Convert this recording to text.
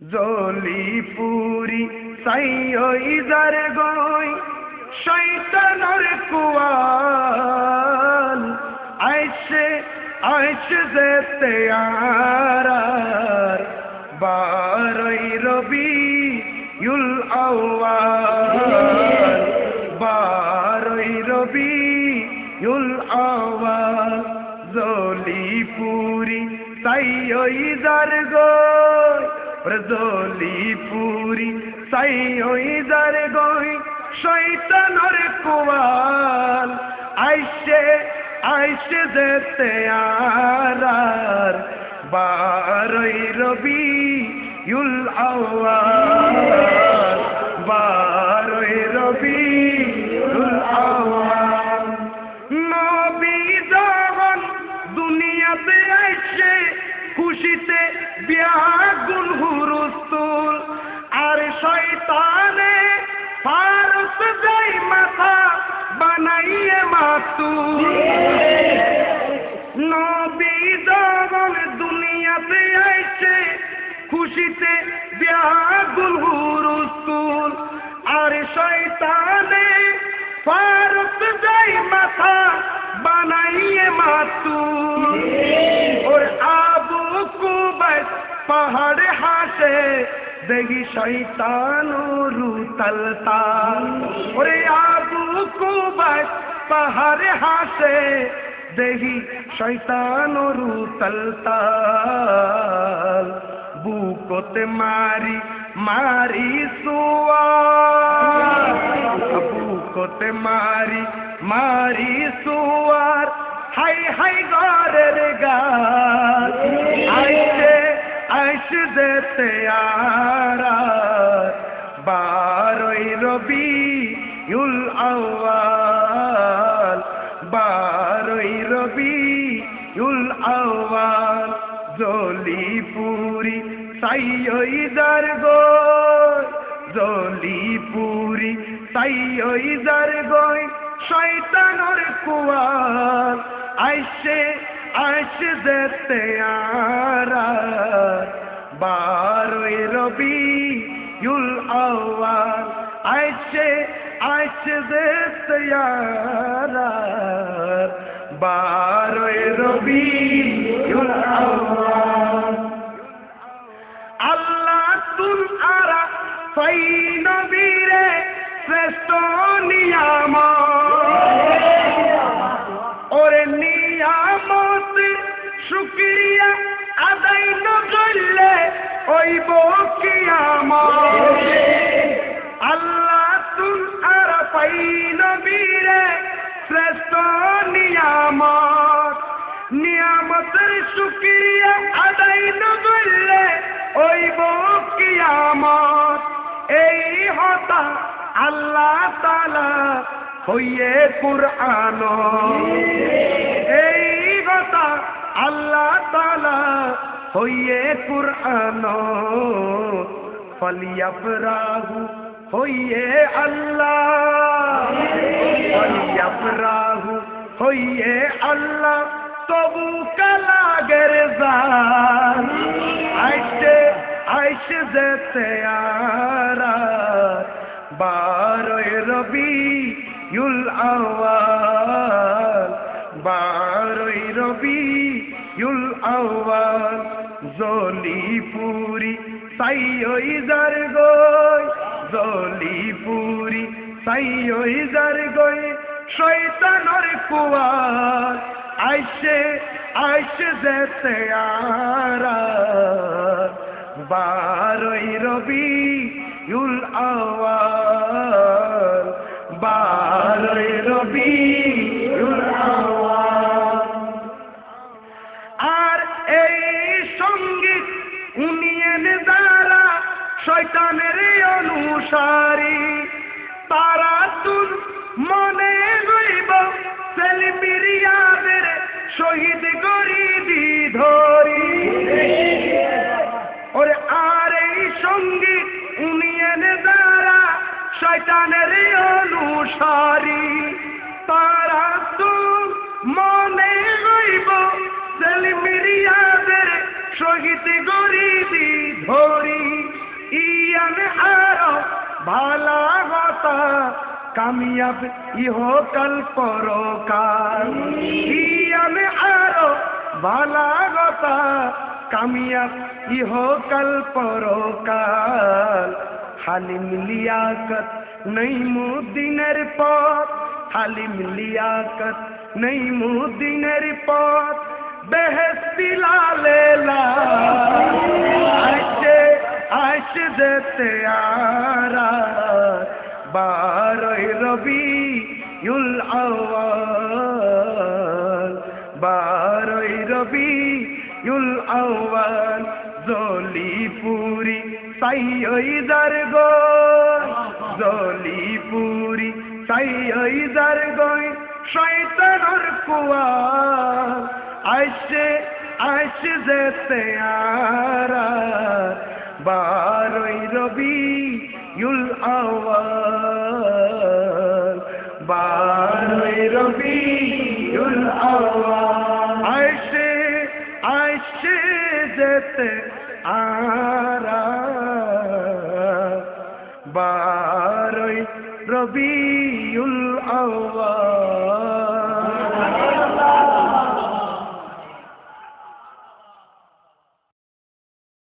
জলিপুরি সাই ওই যার গই শৈতানর কুয়াল। আইসে আইসে যেতে আর বারই রবি ইউল আওয়াল বারই রবি ইউল আওয়াল জলিপুরি সাই ওই যার গই প্রজলিপুরি সাই ওই যার গই শৈতানর কুয়াল। আইসে আইসে যেতে আর বারই রবি ইউল আওয়াল বারই রবি ইউল আওয়াল নবী যখন দুনিয়াতে আইসে, খুশিতে বিয়াগুল বানাইয়ে মাতুল নবী যখন দুনিয়াতে আইছে, খুশিতে বিয়াগুল হুরুস্তুল আর শয়তানে ফারস যাই মাথা বানাইয়ে মাতুল ওর আবু কুবাস পাহাড়ে হাসে দেখি শৈতান রুতলতা ওরে আবু কুবাস পাহাড়ে হাসে দেখি শৈতান রুতলতা বুকতে মারি মারি সুয়া। বুকতে মারি মারি সুয়ার। হাই হাই গরের গা যেতে আর বারই রবি ইউল আওয়াল বারই রবি ইউল আওয়াল জলিপুরি সাই ওই দার গই জলিপুরি সাই ওই দার গই শয়তানর কুয়াল। আইসে আইসে যেতে আর বারোই রবি ইউল আওয়াল আইসে আইসে যেতে আর বারোই রবি ইউল আওয়াল। আল্লাহ তুল আরা সাই নবীরে শ্রেষ্ঠ নিয়ামত ওইব কিয়ামত, এই হতা আল্লাহ তালা হইয়ে কুরআন এই কথা আল্লাহ তালা হইয়ে কুরআন ফলিয়াফরাহু হইয়ে আল্লাহ। ফলিয়াফরাহু হইয়ে আল্লাহ। তবু কালাগের জান আইসে আইসে যেতে বারোই রবি ইউল আওয়াল বারোই রবি ইউল আওয়াল জলিপুরি সাই ওই যার গই জলিপুরি সাই ওই যার গই শয়তানর কুয়ার আইসে আইসে যেতে আর বারোই রবি ইউল আওয়াল বারোই রবি ইউল আওয়াল। আর এই সংগীত উনিয়েন দ্বারা শয়তানের অনুসারী, তারা তুল মনে রইব সেলিমিরিয়াদের শহীদ গরিবি ধরি শয়তানের অনুসারী। তারা তুল মনে রইব সেলিমিরিয়াদের শহীদ গরিবি ধরি। ইয়ান আরও ভালা হতা কামিয়াব ইহকাল পরকাল ইয়ান আরও ভালা হতা কামিয়াব ইহকাল পরকাল হালিম লিয়াকত নেই মুদিনের পথ হালিম লিয়াকত নেই মুদিনের পথ বেহেস্তি লালেলা আসে আসে যেতে আরা বারোই রবি ইউল আওয়াল বারোই রবি ইউল আওয়াল জলিপুরি, সাই ওই গো জলিপুরি, সাই ওই গই শয়তানর কুয়া আইসে আইসে যেতে আরা। বারোই রবি ইউল আওয়াল বারোই রবি ইউল আওয়াল যেতে আরা। বারই রবিউল আওয়া